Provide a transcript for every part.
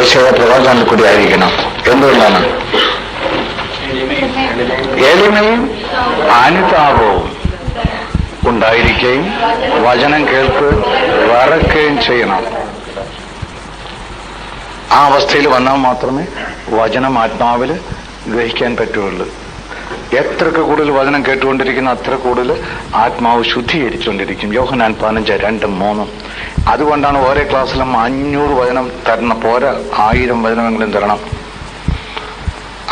യശയുടെ പ്രവചനത്തിൽ കൂടി ആയിരിക്കണം. എന്തുകൊണ്ടാണ്? എളിമയും അനുതാപവും ഉണ്ടായിരിക്കുകയും വചനം കേൾക്ക് വറക്കുകയും ചെയ്യണം. ആ അവസ്ഥയിൽ വന്നാൽ മാത്രമേ വചനം ആത്മാവിൽ ഗ്രഹിക്കാൻ പറ്റുള്ളൂ. എത്രക്ക് കൂടുതൽ വചനം കേട്ടുകൊണ്ടിരിക്കുന്ന അത്ര കൂടുതൽ ആത്മാവ് ശുദ്ധീകരിച്ചുകൊണ്ടിരിക്കും. യോഹനാൻ പതിനഞ്ച് രണ്ടും മൂന്നും. അതുകൊണ്ടാണ് ഓരോ ക്ലാസ്സിലും അഞ്ഞൂറ് വചനം തരണം പോരാ ആയിരം വചനമെങ്കിലും തരണം.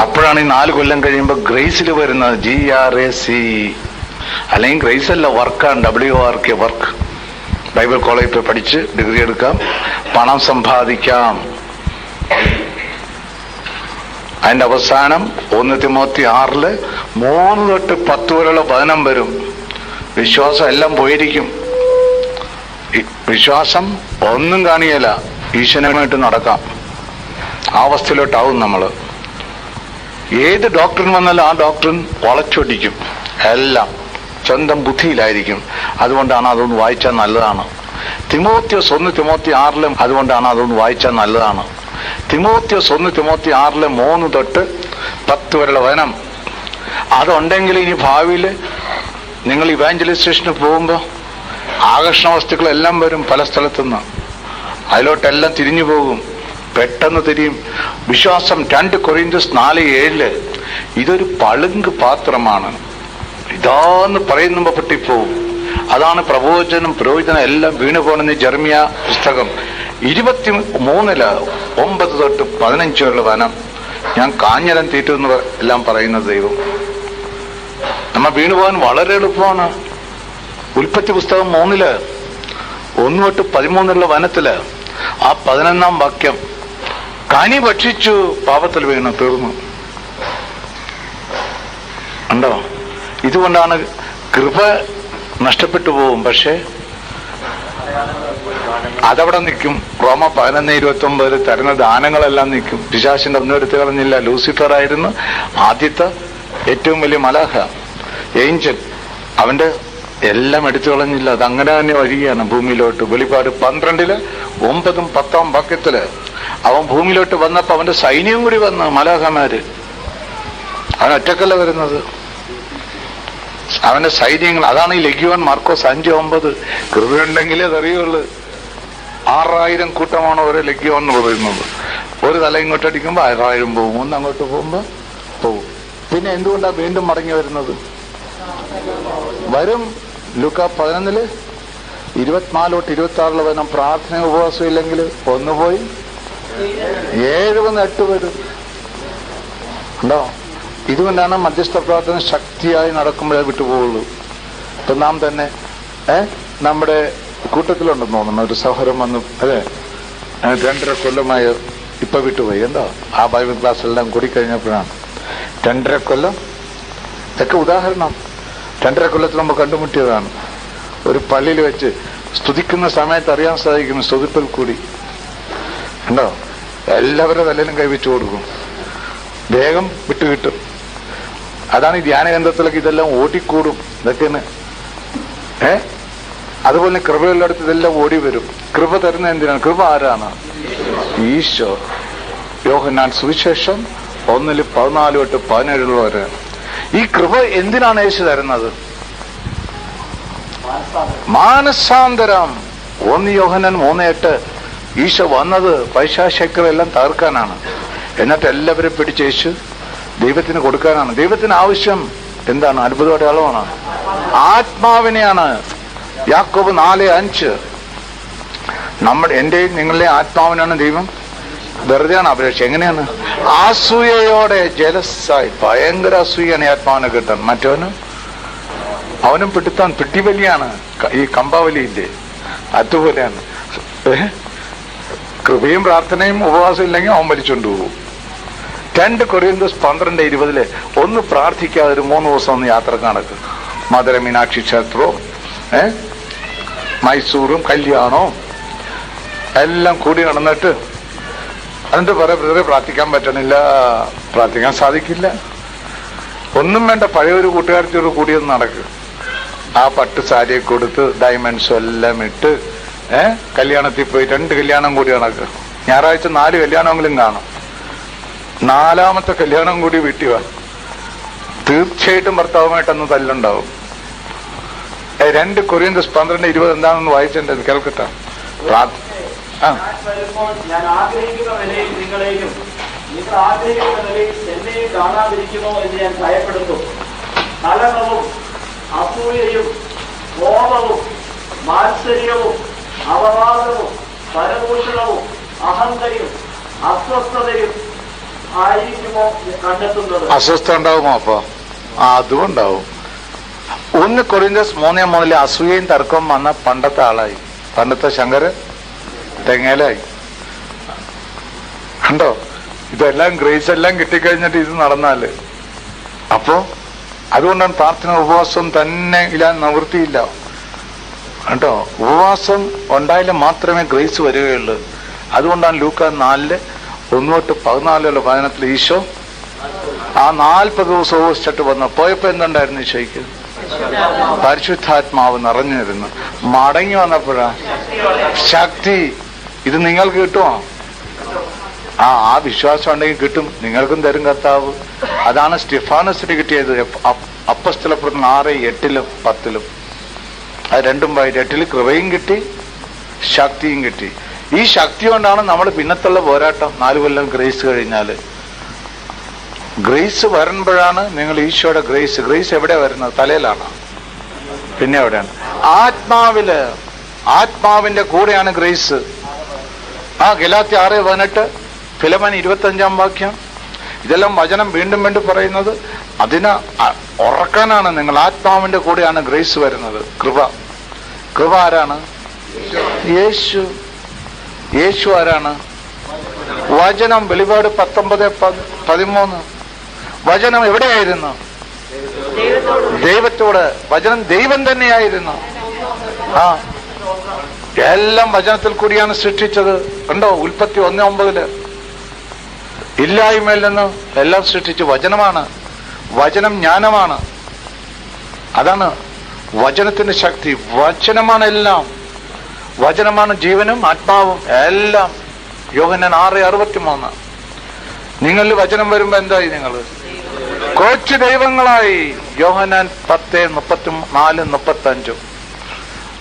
അപ്പോഴാണ് ഈ നാല് കൊല്ലം കഴിയുമ്പോൾ ഗ്രേസിൽ വരുന്നത് ജി ആർ എ സി അല്ലെങ്കിൽ ഗ്രേസ് അല്ല വർക്കാണ് W R K work. Bible കോളേജിൽ പോയി പഠിച്ച് ഡിഗ്രി എടുക്കാം പണം സമ്പാദിക്കാം. അതിന്റെ അവസാനം ഒന്ന് തിമോത്തി ആറിൽ മൂന്ന് തൊട്ട് പത്ത് വരെയുള്ള വചനം വരും. വിശ്വാസം എല്ലാം പോയിരിക്കും. വിശ്വാസം ഒന്നും കാണിയല്ല ഈശ്വരനുമായിട്ട് നടക്കാം. ആ അവസ്ഥയിലോട്ടാവും നമ്മൾ ഏത് ഡോക്ടറിൻ വന്നാലും ആ ഡോക്ടറിൻ വളച്ചൊടിക്കും. എല്ലാം. സ്വന്തം ബുദ്ധിയിലായിരിക്കും. അതുകൊണ്ടാണ് അതൊന്ന് വായിച്ചാൽ നല്ലതാണ്. തിമോത്യോസ് ഒന്ന് തിമോത്തി ആറിലും അതുകൊണ്ടാണ് അതൊന്ന് വായിച്ചാൽ നല്ലതാണ്. തിമോത്യോസ് ഒന്ന് തിമോത്തി ആറിലെ മൂന്ന് തൊട്ട് പത്ത് വരെയുള്ള വനം അതുണ്ടെങ്കിൽ ഇനി ഭാവിയിൽ നിങ്ങൾ ഇവാഞ്ചലൈസേഷന് പോകുമ്പോൾ ആകർഷണ വസ്തുക്കളെല്ലാം വരും പല സ്ഥലത്തുനിന്ന്. അതിലോട്ടെല്ലാം തിരിഞ്ഞു പോകും. പെട്ടെന്ന് തിരിയും. വിശ്വാസം രണ്ട് കൊറിയന്തസ് നാല് ഏഴിൽ. ഇതൊരു പളുങ്ക് പാത്രമാണ്. ഇതാന്ന് പറയുന്നുമ്പോ പൊട്ടിപ്പോവും. അതാണ് പ്രബോധനം പുരോഹിതനം എല്ലാം വീണു പോകുന്ന ജർമിയ പുസ്തകം. ഇരുപത്തി മൂന്നിൽ ഒമ്പത് തൊട്ട് പതിനഞ്ച് വരെയുള്ള വനം. ഞാൻ കാഞ്ഞരം തീറ്റു എന്ന് എല്ലാം പറയുന്ന ദൈവം. നമ്മ വീണു പോകാൻ വളരെ എളുപ്പമാണ്. ഉൽപ്പത്തി പുസ്തകം മൂന്നിൽ ഒന്ന് തൊട്ട് പതിമൂന്നുള്ള വനത്തിൽ ആ പതിനൊന്നാം വാക്യം കനി ഭക്ഷിച്ചു പാപത്തിൽ വീണു തീർന്നു. ഉണ്ടോ? ഇതുകൊണ്ടാണ് കൃപ നഷ്ടപ്പെട്ടു പോവും പക്ഷേ അതവിടെ നിൽക്കും. റോമ പതിനൊന്ന് ഇരുപത്തി ഒമ്പതിൽ തരുന്ന ദാനങ്ങളെല്ലാം നിൽക്കും. പിശാശിന്റെ ഒന്നും എടുത്തു കളഞ്ഞില്ല ലൂസിഫർ ആയിരുന്നു ആദ്യത്തെ ഏറ്റവും വലിയ മലാഹ ഏഞ്ചൽ. അവന്റെ എല്ലാം എടുത്തു കളഞ്ഞില്ല. അത് അങ്ങനെ തന്നെ വരികയാണ് ഭൂമിയിലോട്ട്. വെളിപ്പാട് പന്ത്രണ്ടിൽ ഒമ്പതും പത്താം വാക്യത്തിൽ അവൻ ഭൂമിയിലോട്ട് വന്നപ്പോ അവന്റെ സൈന്യം കൂടി വന്ന് മലാഹമാര് അവൻ ഒറ്റക്കല്ല വരുന്നത്. അവന്റെ സൈന്യങ്ങൾ അതാണ് ഈ ലഘുവൻ മാർക്കോസ് അഞ്ച് ഒമ്പത്. കൃപയുണ്ടെങ്കിലേ അതറിയുള്ളൂ ആറായിരം കൂട്ടമാണ് ഓരോ ലഘുവൻ എന്ന് പറയുന്നത്. ഒരു തല ഇങ്ങോട്ട് അടിക്കുമ്പോൾ ആറായിരം പോകും ഒന്ന് അങ്ങോട്ട് പോകുമ്പോൾ പോകും. പിന്നെ എന്തുകൊണ്ടാണ് വീണ്ടും മടങ്ങി വരുന്നത്? വരും ലുക്ക പതിനൊന്നിൽ ഇരുപത്തിനാല് തൊട്ട് ഇരുപത്തി ആറിലെ വരണം പ്രാർത്ഥന ഉപവാസം ഇല്ലെങ്കിൽ ഒന്ന് പോയി. ഏഴ് വന്ന് എട്ട് വരും ഉണ്ടോ? ഇതുകൊണ്ടാണ് മധ്യസ്ഥ പ്രാർത്ഥന ശക്തിയായി നടക്കുമ്പോഴേ വിട്ടുപോകുള്ളൂ ഇപ്പൊ നാം തന്നെ ഏ? നമ്മുടെ കൂട്ടത്തിലുണ്ടെന്ന് തോന്നുന്നു. ഒരു സഹോദരം വന്നു അതെ രണ്ടര കൊല്ലമായി ഇപ്പൊ വിട്ടുപോയി എന്താ? ആ ബൈബിൾ ക്ലാസ് എല്ലാം കൂടി കഴിഞ്ഞപ്പോഴാണ്. രണ്ടര കൊല്ലം. ഇതൊക്കെ ഉദാഹരണം. രണ്ടര കൊല്ലത്തിൽ നമ്മൾ കണ്ടുമുട്ടിയതാണ്. ഒരു പള്ളിയിൽ വെച്ച് സ്തുതിക്കുന്ന സമയത്ത് അറിയാൻ സാധിക്കുന്നു സ്തുതിപ്പിൽ കൂടി. ഉണ്ടോ എല്ലാവരുടെ തലയിലും കൈവച്ചു കൊടുക്കും. വേഗം വിട്ടുകിട്ടും അതാണ് ഈ ധ്യാനകേന്ദ്രത്തിലേക്ക് ഇതെല്ലാം ഓടിക്കൂടും. ഇതൊക്കെയാണ്. ഏ? അതുപോലെ കൃപയുള്ളടത്ത് ഇതെല്ലാം ഓടി വരും. കൃപ തരുന്ന എന്തിനാണ്? കൃപ ആരാണ്? ഈശോ. യോഹനാൻ സുവിശേഷം ഒന്നിൽ പതിനാല് തൊട്ട് പതിനേഴുള്ളവര് ഈ കൃപ എന്തിനാണ് യേശു തരുന്നത്? മാനസാന്തരം. ഒന്ന് യോഹനൻ മൂന്ന് എട്ട്. ഈശോ വന്നത് പൈശാശക്തികളെല്ലാം തകർക്കാനാണ്. എന്നിട്ട് എല്ലാവരും പിടിച്ച് യേശു ദൈവത്തിന് കൊടുക്കാനാണ്. ദൈവത്തിന് ആവശ്യം എന്താണ്? അത്ഭുത അടയാളമാണ് ആത്മാവിനെയാണ്. യാക്കോബ് നാല് അഞ്ച്. നമ്മുടെ എന്റെയും നിങ്ങളുടെയും ആത്മാവിനാണ് ദൈവം. വെറുതെയാണ് അപേക്ഷ എങ്ങനെയാണ്? അസൂയയോടെ ജലസായി. ഭയങ്കര അസൂയാണ് ആത്മാവിനെ കിട്ടാൻ മറ്റവനും? അവനും പിടുത്താൻ പിട്ടിവലിയാണ് ഈ കമ്പാവലിയില്ലേ? അതുപോലെയാണ്? കൃപയും പ്രാർത്ഥനയും ഉപവാസം ഇല്ലെങ്കിൽ അവൻ വലിച്ചുകൊണ്ട് പോകും. രണ്ട് കൊറിയന്തസ് പന്ത്രണ്ട് ഇരുപതിൽ ഒന്ന് പ്രാർത്ഥിക്കാതെ ഒരു മൂന്ന് ദിവസം ഒന്ന് യാത്ര കണക്ക് മധുര മീനാക്ഷി ക്ഷേത്രവും മൈസൂറും കല്യാണവും എല്ലാം കൂടി നടന്നിട്ട് അതിന്റെ പറയ ബ്രദറെ പ്രാർത്ഥിക്കാൻ പറ്റണില്ല പ്രാർത്ഥിക്കാൻ സാധിക്കില്ല. ഒന്നും വേണ്ട പഴയ ഒരു കൂട്ടുകാരത്തിയോട് കൂടിയൊന്ന് നടക്കും. ആ പട്ട് സാരിയെ കൊടുത്ത് ഡയമണ്ട്സും എല്ലാം ഇട്ട് ഏഹ് കല്യാണത്തിൽ പോയി രണ്ട് കല്യാണം കൂടി നടക്ക്. ഞായറാഴ്ച നാല് കല്യാണമെങ്കിലും കാണും. നാലാമത്തെ കല്യാണം കൂടി വീട്ടിൽ വാ. തീർച്ചയായിട്ടും ഭർത്താവുമായിട്ടൊന്ന് തല്ലുണ്ടാവും. രണ്ട് കൊറിയൻ പന്ത്രണ്ട് ഇരുപത് എന്താണെന്ന് വായിച്ചിട്ടുണ്ട് കേൾക്കട്ടെ. എന്ന് ഞാൻ അസ്വസ്ഥ ഉണ്ടാവുമോ അപ്പൊ? അതും ഉണ്ടാവും. ഒന്ന് കൊറിയന്തസ് മൂന്നേ മൂന്നിലെ അസൂയയും തർക്കവും വന്ന പണ്ടത്തെ ആളായി. പണ്ടത്തെ ശങ്കര് തെങ്ങേലായി കണ്ടോ? ഇതെല്ലാം ഗ്രേസ് എല്ലാം കിട്ടിക്കഴിഞ്ഞിട്ട് ഇത് നടന്നാൽ. അപ്പോ അതുകൊണ്ടാണ് പ്രാർത്ഥന ഉപവാസം തന്നെ ഇല്ലാൻ നിവൃത്തിയില്ല. കേട്ടോ ഉപവാസം ഉണ്ടായാലും മാത്രമേ ഗ്രേസ് വരികയുള്ളൂ. അതുകൊണ്ടാണ് ലൂക്ക നാലിൽ ഒന്ന് തൊട്ട് പതിനാലിലുള്ള വചനത്തിൽ ഈശോ ആ നാൽപ്പത് ദിവസം ഉപവസിച്ചിട്ട് വന്ന. പോയപ്പോ എന്തുണ്ടായിരുന്നു ഈശോയ്ക്ക്? പരിശുദ്ധാത്മാവ് നിറഞ്ഞിരുന്നു. മടങ്ങി വന്നപ്പോഴാ ശക്തി ഇത് നിങ്ങൾക്ക് കിട്ടുമോ ആ ആ വിശ്വാസം ഉണ്ടെങ്കിൽ കിട്ടും. നിങ്ങൾക്കും തരും കർത്താവ്. അതാണ് സ്റ്റിഫാനസിന് കിട്ടിയത്. അപ്പസ്ഥലപ്പെടുന്ന ആറ് എട്ടിലും പത്തിലും. അത് രണ്ടും പോയിട്ട് എട്ടിൽ കൃപയും കിട്ടി ശക്തിയും കിട്ടി. ഈ ശക്തി കൊണ്ടാണ് നമ്മൾ പിന്നത്തുള്ള പോരാട്ടം. നാല് കൊല്ലം ഗ്രേസ് കഴിഞ്ഞാൽ ഗ്രേസ് വരുമ്പോഴാണ് നിങ്ങൾ ഈശോയുടെ ഗ്രേസ്. ഗ്രേസ് എവിടെ വരുന്നത്? തലയിലാണ്. പിന്നെ എവിടെയാണ്? ആത്മാവിൽ. ആത്മാവിന്റെ കൂടെയാണ് ഗ്രേസ്. ആ ഗലാത്തി ആറ് പതിനെട്ട് ഫിലമൻ ഇരുപത്തഞ്ചാം വാക്യം. ഇതെല്ലാം വചനം വീണ്ടും വീണ്ടും പറയുന്നത് അതിന് ഉറക്കാനാണ് നിങ്ങൾ ആത്മാവിന്റെ കൂടെയാണ് ഗ്രേസ് വരുന്നത്. കൃപ. കൃപ ആരാണ്? യേശു. യേശു ആരാണ്? വചനം വെളിപാട് പത്തൊമ്പത് പത്- പതിമൂന്ന്. വചനം എവിടെയായിരുന്നു? ദൈവത്തോട്. വചനം ദൈവം തന്നെയായിരുന്നു. ആ എല്ലാം വചനത്തിൽ കൂടിയാണ് സൃഷ്ടിച്ചത്. ഉണ്ടോ ഉൽപ്പത്തി ഒന്ന് ഒമ്പതിൽ. ഇല്ലായ്മയിൽ നിന്ന് എല്ലാം സൃഷ്ടിച്ചു വചനമാണ്. വചനം ജ്ഞാനമാണ്. അതാണ് വചനത്തിന്റെ ശക്തി. വചനമാണ് എല്ലാം. വചനമാണ് ജീവനും ആത്മാവും എല്ലാം. യോഹനൻ ആറ് അറുപത്തി മൂന്ന് നിങ്ങളിൽ വചനം വരുമ്പോ എന്തായി നിങ്ങൾ? കൊച്ചു ദൈവങ്ങളായി. യോഹനാൻ പത്ത് മുപ്പത്തി നാല് മുപ്പത്തി അഞ്ചും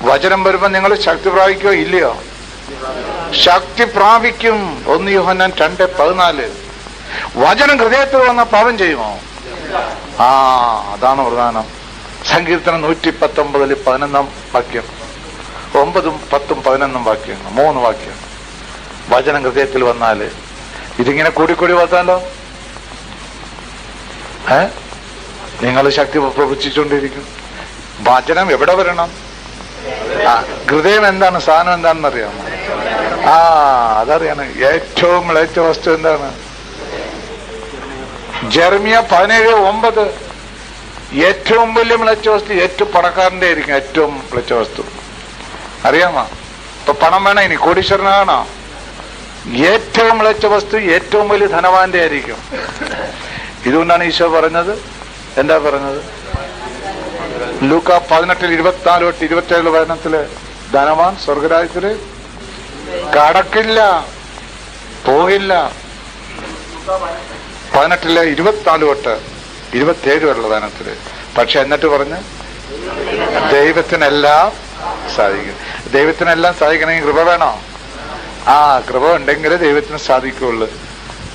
വചനം വരുമ്പോ നിങ്ങൾ ശക്തി പ്രാപിക്കോ ഇല്ലയോ? ശക്തി പ്രാപിക്കും. ഒന്ന് യോഹന്നാൻ രണ്ട് പതിനാല്. വചനം ഹൃദയത്തിൽ വന്ന പാപം ചെയ്യുമോ? ആ അതാണ് പ്രധാനം. സങ്കീർത്തനം നൂറ്റി പത്തൊമ്പതിൽ പതിനൊന്നാം വാക്യം. ഒമ്പതും പത്തും പതിനൊന്നും വാക്യം. മൂന്ന് വാക്യം. വചനം ഹൃദയത്തിൽ വന്നാൽ. ഇതിങ്ങനെ കൂടിക്കൂടി വന്നാലോ? ഏ? നിങ്ങൾ ശക്തി പ്രവചിച്ചുകൊണ്ടിരിക്കും വചനം എവിടെ വരണം? ഹൃദയം എന്താണ് സാധനം എന്താണെന്ന് അറിയാമോ ആ അതറിയാണ്. ഏറ്റവും മിളച്ച വസ്തു എന്താണ്? ജർമിയ പതിനേഴ് ഒമ്പത്. ഏറ്റവും വലിയ മിളച്ച വസ്തു ഏറ്റവും പണക്കാരന്റെ ആയിരിക്കും ഏറ്റവും മിളച്ച വസ്തു. അറിയാമോ? ഇപ്പൊ പണം വേണം ഇനി? കോടീശ്വരനാണോ ഏറ്റവും മിളച്ച വസ്തു ഏറ്റവും വലിയ ധനവാന്റെ ആയിരിക്കും. ഇതുകൊണ്ടാണ് ഈശോ പറഞ്ഞത്. എന്താ പറഞ്ഞത്? ലൂക്ക പതിനെട്ടിൽ ഇരുപത്തിനാല് തൊട്ട് ഇരുപത്തേഴ് വചനത്തിൽ ധനവാൻ സ്വർഗരാജ്യത്തിൽ കടക്കില്ല പോകില്ല. പതിനെട്ടിലെ ഇരുപത്തിനാല് തൊട്ട് ഇരുപത്തിയേഴ് വരെയുള്ള വചനത്തിൽ പക്ഷെ എന്നിട്ട് പറഞ്ഞ്? ദൈവത്തിനെല്ലാം സാധിക്കും. ദൈവത്തിനെല്ലാം സാധിക്കണമെങ്കിൽ കൃപ വേണോ? ആ കൃപ ഉണ്ടെങ്കിൽ ദൈവത്തിന് സാധിക്കുള്ളൂ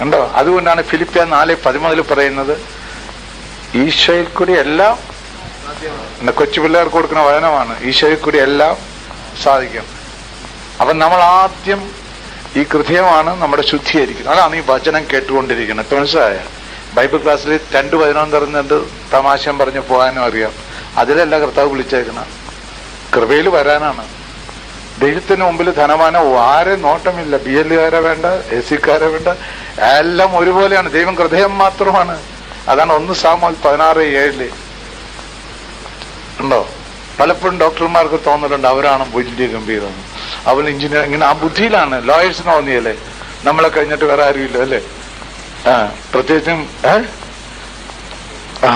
കണ്ടോ? അതുകൊണ്ടാണ് ഫിലിപ്പിയ നാല് പതിമൂന്നിൽ പറയുന്നത് ഈശോയിൽ കൂടി എല്ലാം ഇന്ന് കൊച്ചു പിള്ളേർക്ക് കൊടുക്കുന്ന വചനമാണ് ഈശോയിൽ കൂടി എല്ലാം സാധിക്കും. അപ്പൊ നമ്മൾ ആദ്യം ഈ ഹൃദയമാണ് നമ്മുടെ ശുദ്ധീകരിക്കുന്നത്. അതാണ് ഈ വചനം കേട്ടുകൊണ്ടിരിക്കുന്നത്. ഇപ്പൊ മനസ്സിലായ? ബൈബിൾ ക്ലാസ്സിൽ രണ്ട് വചനം തുറന്നിട്ട് തമാശം പറഞ്ഞു പോകാനും അറിയാം. അതിലല്ല കർത്താവ് വിളിച്ചേക്കണം കൃപയിൽ വരാനാണ്. ദൈവത്തിന് മുമ്പിൽ ധനമാനം ആരെ നോട്ടമില്ല. ബി എല്ലുകാരെ വേണ്ട എ സിക്കാരെ വേണ്ട. എല്ലാം ഒരുപോലെയാണ്. ദൈവം ഹൃദയം മാത്രമാണ്. അതാണ് ഒന്ന് സാമോൽ പതിനാറ് ഏഴിൽ. ഉണ്ടോ പലപ്പോഴും ഡോക്ടർമാർക്ക് തോന്നലുണ്ട് അവരാണ് വലിയ ഗംഭീരം അവൻ എഞ്ചിനീയർ ഇങ്ങനെ ആ ബുദ്ധിയിലാണ് ലോയേഴ്സിന് തോന്നിയല്ലേ നമ്മളെ കഴിഞ്ഞിട്ട് വേറെ ആരുമില്ല അല്ലേ? ആ പ്രത്യേകിച്ചും ആ.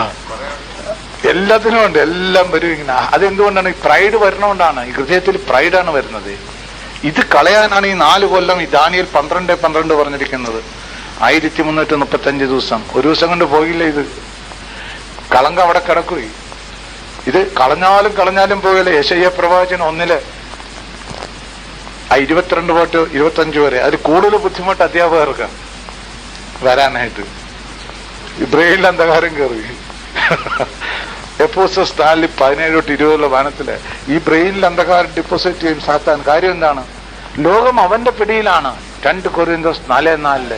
എല്ലാത്തിനും ഉണ്ട് എല്ലാം വരും ഇങ്ങനെ. അതെന്തുകൊണ്ടാണ്? ഈ പ്രൈഡ് വരണോണ്ടാണ് ഈ ഹൃദയത്തിൽ പ്രൈഡാണ് വരുന്നത്. ഇത് കളയാനാണ് ഈ നാല് കൊല്ലം ഈ ദാനിയൽ പന്ത്രണ്ട് പന്ത്രണ്ട് പറഞ്ഞിരിക്കുന്നത്. ആയിരത്തി മുന്നൂറ്റി മുപ്പത്തി അഞ്ച് ദിവസം. ഒരു ദിവസം കൊണ്ട് പോയില്ല ഇത്? കളങ്ക അവിടെ കിടക്കുകയും ഇത് കളഞ്ഞാലും കളഞ്ഞാലും പോകല്ലേ. യശയ്യ പ്രവാചകൻ ഒന്നിൽ ആ ഇരുപത്തിരണ്ട് തൊട്ട് ഇരുപത്തഞ്ച് വരെ. അതിൽ കൂടുതൽ ബുദ്ധിമുട്ട് അധ്യാപകർക്ക് വരാനായിട്ട്. ഇബ്രാഹിമിൽ അന്ധകാരം കയറി. എപ്പോസസ് നാലിൽ പതിനേഴ് തൊട്ട് ഇരുപതുള്ള വാനത്തിൽ ഈ ബ്രെയിനിൽ അന്ധകാരം ഡിപ്പോസിറ്റ് ചെയ്യും. സാത്താൻ കാര്യം എന്താണ്? ലോകം അവന്റെ പിടിയിലാണ്. രണ്ട് കൊറിയന്തോസ് നാലേ നാലിൽ.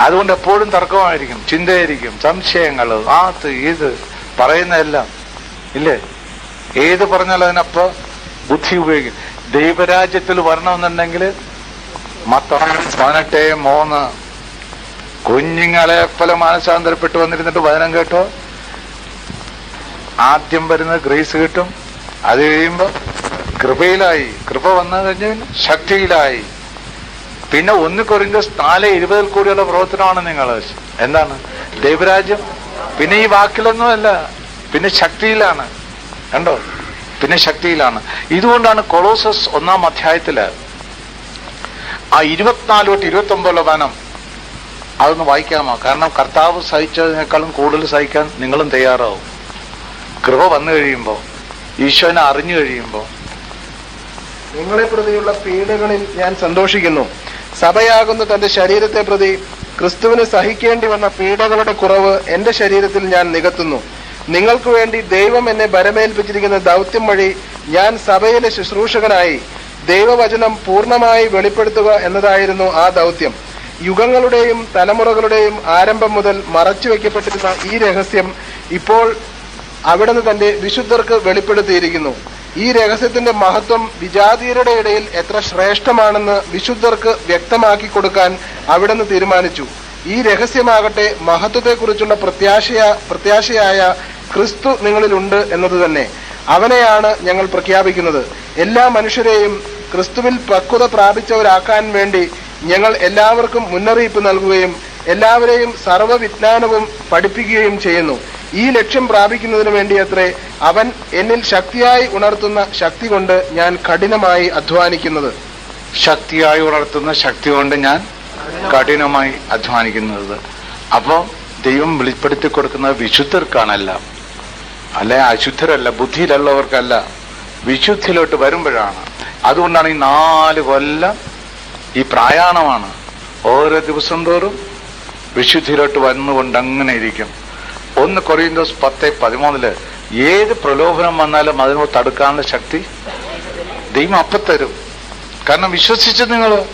അതുകൊണ്ട് എപ്പോഴും തർക്കമായിരിക്കും. ചിന്തയായിരിക്കും. സംശയങ്ങൾ ആത്ത് ഇത് പറയുന്നതെല്ലാം. ഇല്ലേ? ഏത് പറഞ്ഞാലും അതിനപ്പോ ബുദ്ധി ഉപയോഗിക്കും. ദൈവരാജ്യത്തിൽ വരണമെന്നുണ്ടെങ്കിൽ മത്തം പതിനെട്ടേ മൂന്ന് കുഞ്ഞുങ്ങളെ പല മാനസാന്തരപ്പെട്ട് വന്നിരുന്നിട്ട് വചനം കേട്ടോ? ആദ്യം വരുന്നത് ഗ്രേസ് കിട്ടും. അത് കഴിയുമ്പോ കൃപയിലായി. കൃപ വന്നു കഴിഞ്ഞ ശക്തിയിലായി. പിന്നെ ഒന്ന് കുറഞ്ഞ നാല് ഇരുപതിൽ കൂടിയുള്ള പ്രവർത്തനമാണ് നിങ്ങൾ. എന്താണ്? ദൈവരാജ്യം. പിന്നെ ഈ വാക്കിലൊന്നുമല്ല പിന്നെ ശക്തിയിലാണ്. കണ്ടോ? പിന്നെ ശക്തിയിലാണ്. ഇതുകൊണ്ടാണ് കൊളോസസ് ഒന്നാം അധ്യായത്തിൽ ആ ഇരുപത്തിനാല് തൊട്ട് ഇരുപത്തി ഒമ്പതിലോ വനം അതൊന്ന് വായിക്കാമോ? കാരണം കർത്താവ് സഹിച്ചതിനേക്കാളും കൂടുതൽ സഹിക്കാൻ നിങ്ങളും തയ്യാറാവും. കൃപ വന്നു കഴിയുമ്പോൾ ഈശോനെ അറിഞ്ഞു കഴിയുമ്പോൾ നിങ്ങളെ പ്രതിയുള്ള പീഡകളിൽ ഞാൻ സന്തോഷിക്കുന്നു. സഭയാകുന്ന തന്റെ ശരീരത്തെ പ്രതി ക്രിസ്തുവിന് സഹിക്കേണ്ടി വന്ന പീഡകളുടെ കുറവ് എന്റെ ശരീരത്തിൽ ഞാൻ നികത്തുന്നു. നിങ്ങൾക്ക് വേണ്ടി ദൈവം എന്നെ ബരമേൽപ്പിച്ചിരിക്കുന്ന ദൗത്യം വഴി ഞാൻ സഭയിലെ ശുശ്രൂഷകനായി ദൈവവചനം പൂർണമായി വെളിപ്പെടുത്തുക എന്നതായിരുന്നു ആ ദൗത്യം. യുഗങ്ങളുടെയും തലമുറകളുടെയും ആരംഭം മുതൽ മറച്ചു മറച്ചുവെക്കപ്പെട്ടിരുന്ന ഈ രഹസ്യം ഇപ്പോൾ അവിടുന്ന് തന്റെ വിശുദ്ധർക്ക് വെളിപ്പെടുത്തിയിരിക്കുന്നു. ഈ രഹസ്യത്തിന്റെ മഹത്വം വിജാതീയരുടെ ഇടയിൽ എത്ര ശ്രേഷ്ഠമാണെന്ന് വിശുദ്ധർക്ക് വ്യക്തമാക്കി കൊടുക്കാൻ അവിടുന്ന് തീരുമാനിച്ചു. ഈ രഹസ്യമാകട്ടെ മഹത്വത്തെക്കുറിച്ചുള്ള പ്രത്യാശയ പ്രത്യാശയായ ക്രിസ്തു നിങ്ങളിലുണ്ട് എന്നത് തന്നെ. അവനെയാണ് ഞങ്ങൾ പ്രഖ്യാപിക്കുന്നത്. എല്ലാ മനുഷ്യരെയും ക്രിസ്തുവിൽ പക്വത പ്രാപിച്ചവരാക്കാൻ വേണ്ടി ഞങ്ങൾ എല്ലാവർക്കും മുന്നറിയിപ്പ് നൽകുകയും എല്ലാവരെയും സർവവിജ്ഞാനവും പഠിപ്പിക്കുകയും ചെയ്യുന്നു. ഈ ലക്ഷ്യം പ്രാപിക്കുന്നതിനു വേണ്ടി അത്രേ അവൻ എന്നിൽ ശക്തിയായി ഉണർത്തുന്ന ശക്തി കൊണ്ട് ഞാൻ കഠിനമായി അധ്വാനിക്കുന്നത്. ശക്തിയായി ഉണർത്തുന്ന ശക്തി കൊണ്ട് ഞാൻ കഠിനമായി അധ്വാനിക്കുന്നത്. അപ്പോ ദൈവം വെളിപ്പെടുത്തി കൊടുക്കുന്നത് വിശുദ്ധർക്കാണല്ല അല്ലെ അശുദ്ധരല്ല ബുദ്ധിയിലുള്ളവർക്കല്ല വിശുദ്ധിയിലോട്ട് വരുമ്പോഴാണ്. അതുകൊണ്ടാണ് ഈ നാല് കൊല്ലം ഈ പ്രായാണമാണ്. ഓരോ ദിവസം തോറും വിശുദ്ധിയിലോട്ട് വന്നുകൊണ്ട് അങ്ങനെ ഇരിക്കും. ഒന്ന് കൊറിയന്തോസ് പത്ത് പതിമൂന്നിൽ ഏത് പ്രലോഭനം വന്നാലും അതിനോ തടുക്കാനുള്ള ശക്തി ദൈവം അപ്പത്തരും കാരണം വിശ്വസിച്ച് നിങ്ങൾ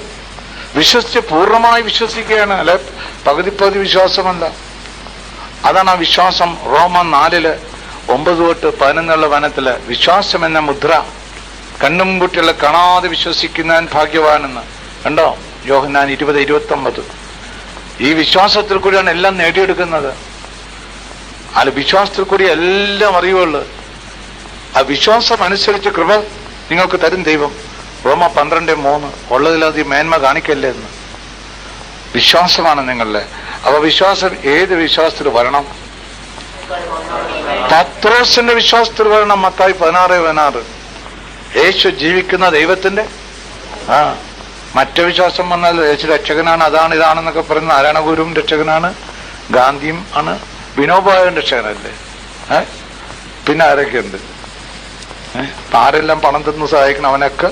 വിശ്വസിച്ച് പൂർണമായി വിശ്വസിക്കുകയാണ്. അല്ലെ? പകുതി പകുതി വിശ്വാസമല്ല. അതാണ് ആ വിശ്വാസം. റോമൻ നാലിൽ ഒമ്പത് തൊട്ട് പതിനൊന്നുള്ള വനത്തിൽ വിശ്വാസം എന്ന മുദ്ര കണ്ണും കുട്ടികളെ കാണാതെ വിശ്വസിക്കുന്നവൻ ഭാഗ്യവാനെന്ന്. കണ്ടോ? യോഹന്നാൻ ഇരുപത് ഇരുപത്തി ഈ വിശ്വാസത്തിൽ കൂടിയാണ് എല്ലാം നേടിയെടുക്കുന്നത്. അല്ല വിശ്വാസത്തിൽ കൂടി എല്ലാം അറിയുള്ളൂ ആ വിശ്വാസം അനുസരിച്ച് കൃപ നിങ്ങൾക്ക് തരും ദൈവം. റോമ പന്ത്രണ്ട് മൂന്ന്. ഉള്ളതിലധികം മേന്മ കാണിക്കല്ലേ എന്ന്. വിശ്വാസമാണ് നിങ്ങളുടെ. അപ്പൊ വിശ്വാസം ഏത് വിശ്വാസത്തിൽ വരണം? പത്രോസിന്റെ വിശ്വാസത്തിൽ വരണം മത്തായി പതിനാറ് പതിനാറ്. യേശു ജീവിക്കുന്ന ദൈവത്തിന്റെ? ആ. മറ്റു വിശ്വാസം വന്നാൽ യേശു രക്ഷകനാണ് അതാണ് ഇതാണെന്നൊക്കെ പറയുന്ന നാരായണ ഗുരുവും രക്ഷകനാണ് ഗാന്ധിയും ആണ്. വിനോബായും രക്ഷകനല്ലേ ഏ? പിന്നെ ആരൊക്കെയുണ്ട്? ആരെല്ലാം പണം തന്ന് സഹായിക്കണം അവനൊക്കെ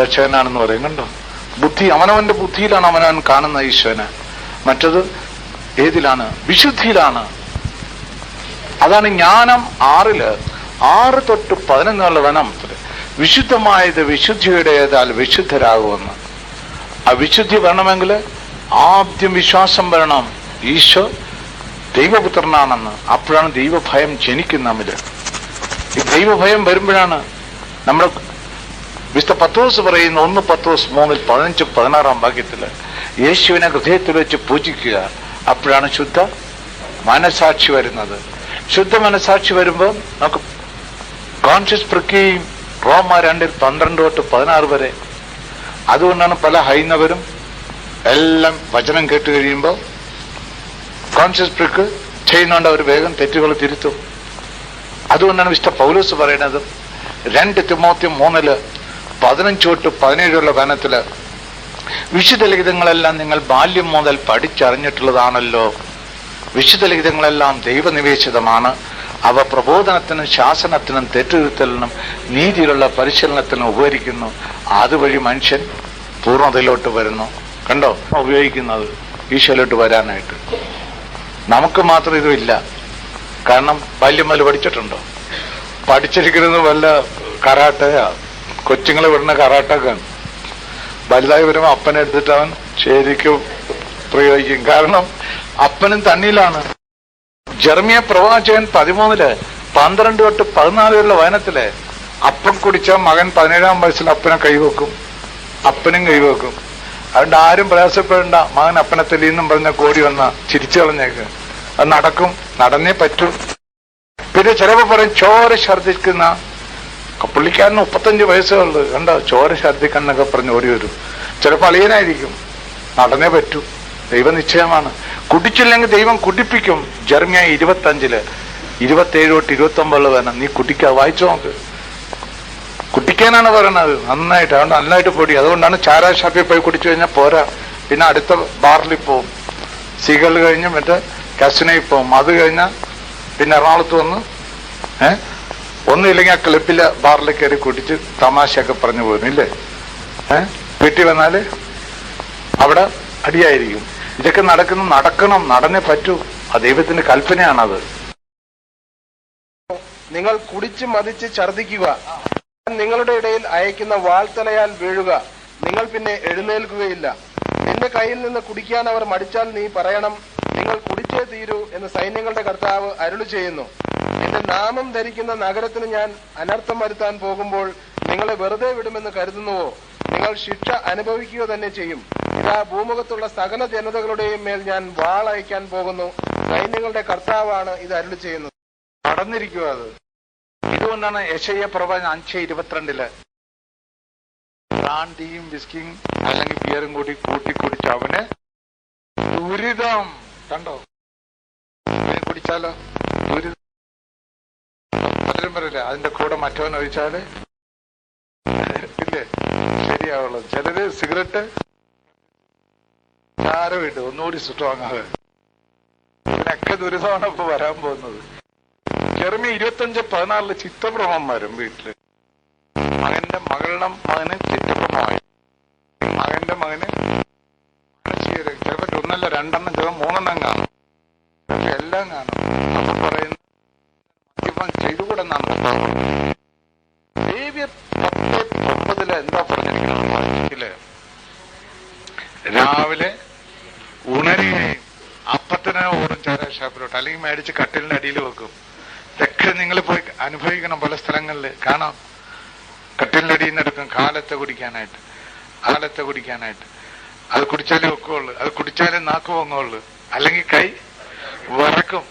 രക്ഷകനാണെന്ന് പറയും കണ്ടോ? ബുദ്ധി അവനവന്റെ ബുദ്ധിയിലാണ് അവനവൻ കാണുന്ന ഈശ്വരനെ. മറ്റത് ഏതിലാണ്? വിശുദ്ധിയിലാണ്. അതാണ് ജ്ഞാനം ആറിൽ ആറ് തൊട്ട് പതിനൊന്നുള്ള വനം വിശുദ്ധമായത് വിശുദ്ധിയുടേതാൽ വിശുദ്ധരാകുമെന്ന്. ആ വിശുദ്ധി വരണമെങ്കിൽ ആദ്യം വിശ്വാസം വരണം. ഈശോ ദൈവപുത്രനാണെന്ന് അപ്പോഴാണ് ദൈവഭയം ജനിക്കുന്ന നമ്മൾ ഈ ദൈവഭയം വരുമ്പോഴാണ് നമ്മുടെ വിശുദ്ധ പത്തോസ് പറയുന്ന ഒന്ന് പത്തോസ് മൂന്നിൽ പതിനഞ്ച് പതിനാറാം ഭാഗ്യത്തിൽ യേശുവിനെ ഹൃദയത്തിൽ വെച്ച് പൂജിക്കുക. അപ്പോഴാണ് ശുദ്ധ മനസാക്ഷി വരുന്നത്. ശുദ്ധ മനസാക്ഷി വരുമ്പോൾ നമുക്ക് കോൺഷ്യസ് പ്രക്രിയയും റോമ രണ്ടിൽ പന്ത്രണ്ട് തൊട്ട് പതിനാറ് വരെ. അതുകൊണ്ടാണ് പല ഹൈന്ദവരും എല്ലാം വചനം കേട്ട് കഴിയുമ്പോൾ കോൺഷ്യസ് പ്രിക്ക് ചെയ്യുന്നുണ്ട് അവർ വേഗം തെറ്റുകൾ തിരുത്തും. അതുകൊണ്ടാണ് മിസ്റ്റർ പൗലോസ് പറയുന്നത് രണ്ട് തിമോത്തി മൂന്നിൽ പതിനഞ്ച് തൊട്ട് പതിനേഴുള്ള വനത്തിൽ വിശുദ്ധ ലിഖിതങ്ങളെല്ലാം നിങ്ങൾ ബാല്യം മുതൽ പഠിച്ചറിഞ്ഞിട്ടുള്ളതാണല്ലോ. വിശുദ്ധ ലിഖിതങ്ങളെല്ലാം ദൈവനിവേശിതമാണ്. അവ പ്രബോധനത്തിനും ശാസനത്തിനും തെറ്റുതിരുത്തലിനും നീതിയിലുള്ള പരിശീലനത്തിനും ഉപകരിക്കുന്നു. അതുവഴി മനുഷ്യൻ പൂർണതയിലോട്ട് വരുന്നു. കണ്ടോ? ഉപയോഗിക്കുന്നത് ഈശോയിലോട്ട് വരാനായിട്ട്. നമുക്ക് മാത്രം ഇതുമില്ല. കാരണം ബാല്യം മുതൽ പഠിച്ചിട്ടുണ്ടോ? പഠിച്ചിരിക്കുന്നത് വല്ല കരാട്ടയാ കൊച്ചുങ്ങളെ വിടുന്ന കരാട്ടക്കാണ് വലുതായി വരുമ്പോൾ അപ്പനെ എടുത്തിട്ട് അവൻ ശരിക്കും പ്രയോഗിക്കും. കാരണം അപ്പനും തണ്ണിയിലാണ് ജെർമിയ പ്രവാചകൻ പതിമൂന്നിൽ പന്ത്രണ്ട് തൊട്ട് പതിനാല് വരെയുള്ള വയനത്തിൽ അപ്പൻ കുടിച്ച മകൻ പതിനേഴാം വയസ്സിൽ അപ്പനെ കൈവെക്കും. അപ്പനും കൈവെക്കും. അതുകൊണ്ട് ആരും പ്രയാസപ്പെടേണ്ട. മകൻ അപ്പനെ തെളിയെന്നും പറഞ്ഞ കോടി വന്ന ചിരിച്ചു കളഞ്ഞേക്ക്. അത് നടക്കും നടന്നേ പറ്റൂ. പിന്നെ ചിലപ്പോ പറയും ചോര ഛർദിക്കുന്ന പുള്ളിക്കാരന് മുപ്പത്തഞ്ച് വയസ്സുള്ളു കണ്ടോ? ചോര ഛർദിക്കന്നൊക്കെ പറഞ്ഞ് ഓടി വരും. ചിലപ്പോൾ അളിയനായിരിക്കും. നടന്നേ പറ്റൂ. ദൈവനിശ്ചയമാണ് കുടിച്ചില്ലെങ്കിൽ ദൈവം കുടിപ്പിക്കും. ജർമ്മിയ ഇരുപത്തഞ്ചിൽ. ഇരുപത്തേഴ് തൊട്ട് ഇരുപത്തി ഒമ്പതിൽ വേണം നീ കുടിക്കുക വായിച്ചു നോക്ക് കുട്ടിക്കാനാണ് പറയണത്. നന്നായിട്ട് അതുകൊണ്ട് നന്നായിട്ട് പൊടി. അതുകൊണ്ടാണ് ചാരാ ഷാപ്പിൽ പോയി കുടിച്ചു കഴിഞ്ഞാൽ പോരാ. പിന്നെ അടുത്ത ബാറിൽ പോവും. സീകൾ കഴിഞ്ഞ് മറ്റേ കസിനയിൽ പോകും അത് കഴിഞ്ഞാൽ പിന്നെ എറണാകുളത്ത് വന്ന് ഏഹ് ഒന്നുമില്ലെങ്കിൽ ആ ക്ലബിലെ ബാറിൽ കയറി കുടിച്ച് തമാശയൊക്കെ പറഞ്ഞു പോകുന്നില്ലേ ഏഹ് വീട്ടിൽ വന്നാൽ അവിടെ അടിയായിരിക്കും. ഇതൊക്കെ നടക്കുന്നു നടക്കണം നടന്നേ പറ്റൂ. ആ ദൈവത്തിന്റെ കൽപ്പനയാണത്. നിങ്ങൾ കുടിച്ച് മതിച്ച് ഛർദിക്കുക നിങ്ങളുടെ ഇടയിൽ അയക്കുന്ന വാൾത്തലയാൽ വീഴുക. നിങ്ങൾ പിന്നെ എഴുന്നേൽക്കുകയില്ല. നിന്റെ കയ്യിൽ നിന്ന് കുടിക്കാൻ അവർ മടിച്ചാൽ നീ പറയണം നിങ്ങൾ കുടിച്ചേ തീരൂ എന്ന് സൈന്യങ്ങളുടെ കർത്താവ് അരുളി ചെയ്യുന്നു. എന്റെ നാമം ധരിക്കുന്ന നഗരത്തിന് ഞാൻ അനർത്ഥം വരുത്താൻ പോകുമ്പോൾ നിങ്ങളെ വെറുതെ വിടുമെന്ന് കരുതുന്നുവോ? നിങ്ങൾ ശിക്ഷ അനുഭവിക്കുക തന്നെ ചെയ്യും. ഇതാ ഭൂമുഖത്തുള്ള സകല ജനതകളുടെയും മേൽ ഞാൻ വാളയക്കാൻ പോകുന്നു. സൈന്യങ്ങളുടെ കർത്താവാണ് ഇത് അരുളി ചെയ്യുന്നത്. നടന്നിരിക്കുക അത്. ഇതുകൊണ്ടാണ് യശയ പ്രവചനം അഞ്ച് ഇരുപത്തിരണ്ടിൽ. ബ്രാൻഡിയും വിസ്കിയും അല്ലെങ്കിൽ ബിയറും കൂടി കൂട്ടി കുടിച്ച് അവന് ദുരിതം. കണ്ടോ? കുടിച്ചാലോ ഒരു പലരും പറയില്ല അതിന്റെ കൂടെ മറ്റവൻ ഒഴിച്ചാൽ ഇല്ലേ? ശരിയാവുള്ളൂ. ചിലര് സിഗരറ്റ് ചാരമിട്ട് ഒന്നുകൂടി സ്ട്രോങ് ആവുക ദുരിതമാണ് ഇപ്പൊ വരാൻ പോകുന്നത്. ചെറുമി ഇരുപത്തഞ്ച് പതിനാറിൽ ചിത്തപ്രമന്മാരും വീട്ടിൽ. മകന്റെ മകളുടെ മകന് ചിത്തപ്രമമായി മകന്റെ മകന് ചിലപ്പോ ഒന്നല്ല രണ്ടെണ്ണം ചില മൂന്നെണ്ണം കാണും. എല്ലാം കാണും. അപ്പൊ പറയുന്ന ചെയ്തുകൂടെ ചെയ്തുകൂടെന്നാണ് ഒമ്പതിൽ എന്താ പറഞ്ഞിരിക്കുന്നത് രാവിലെ ഉണരുകയും അപ്പത്തിനെ ഓടും ചാര ഷാപ്പിലോട്ട്. അല്ലെങ്കിൽ മേടിച്ച് കട്ടിലിന്റെ അടിയിൽ വെക്കും. ഇതൊക്കെ നിങ്ങൾ പോയി അനുഭവിക്കണം പല സ്ഥലങ്ങളിൽ. കാണാം. കട്ടിലിന്റെ അടിയിൽ നിന്ന് എടുക്കും കാലത്തെ കുടിക്കാനായിട്ട്. കാലത്തെ കുടിക്കാനായിട്ട്. അത് കുടിച്ചാലേ ഒക്കുള്ളു. അത് കുടിച്ചാലേ നാക്ക് പൊങ്ങുള്ളു. അല്ലെങ്കിൽ കൈ വറക്കും.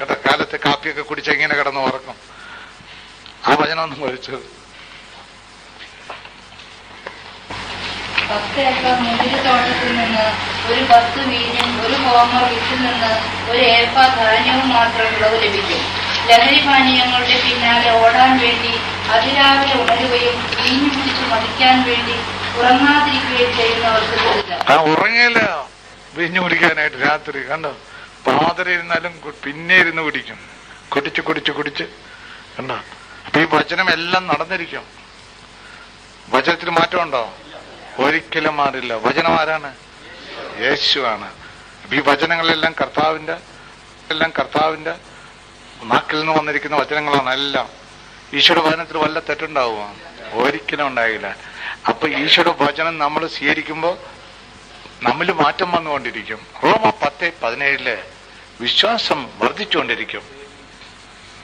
കണ്ട? കാലത്തെ കാപ്പിയൊക്കെ കുടിച്ച ഇങ്ങനെ കിടന്ന് ഉറക്കും ആ വചനമൊന്നും കഴിച്ചത് പത്ത് ഏക്കർ നിന്ന് ഒരു പത്ത് വീഞ്ഞും ഒരു ഹോമർ വിത്തിൽ നിന്ന് ഒരു ഏപ്പ ധാന്യവും മാത്രം വിളവ് ലഭിക്കും. ലഹരി പാനീയങ്ങളുടെ പിന്നാലെ ഓടാൻ വേണ്ടി അതിരാവിലെ ഉണരുകയും വീഞ്ഞു പിടിച്ച് മതിക്കാൻ വേണ്ടി ആ ഉറങ്ങിയില്ല. പിഞ്ഞു കുടിക്കാനായിട്ട് രാത്രി കണ്ടോ? പാതിരി ഇരുന്നാലും പിന്നെ ഇരുന്ന് കുടിക്കും. കുടിച്ച് കുടിച്ച് കുടിച്ച്. കണ്ടോ? അപ്പൊ ഈ വചനം എല്ലാം നടന്നിരിക്കും. വചനത്തിന് മാറ്റമുണ്ടോ? ഒരിക്കലും മാറില്ല. വചനം ആരാണ്? യേശുവാണ്. ഈ വചനങ്ങളെല്ലാം കർത്താവിന്റെ എല്ലാം കർത്താവിന്റെ നാക്കിൽ നിന്ന് വന്നിരിക്കുന്ന വചനങ്ങളാണ് എല്ലാം. ഈശോയുടെ വചനത്തിൽ വല്ല തെറ്റുണ്ടാവുക ഒരിക്കലും ഉണ്ടാകില്ല അപ്പൊ ഈശോയുടെ വചനം നമ്മൾ സ്വീകരിക്കുമ്പോൾ നമ്മിൽ മാറ്റം വന്നുകൊണ്ടിരിക്കും. റോമ പത്ത് പതിനേഴിൽ വിശ്വാസം വർദ്ധിച്ചുകൊണ്ടിരിക്കും.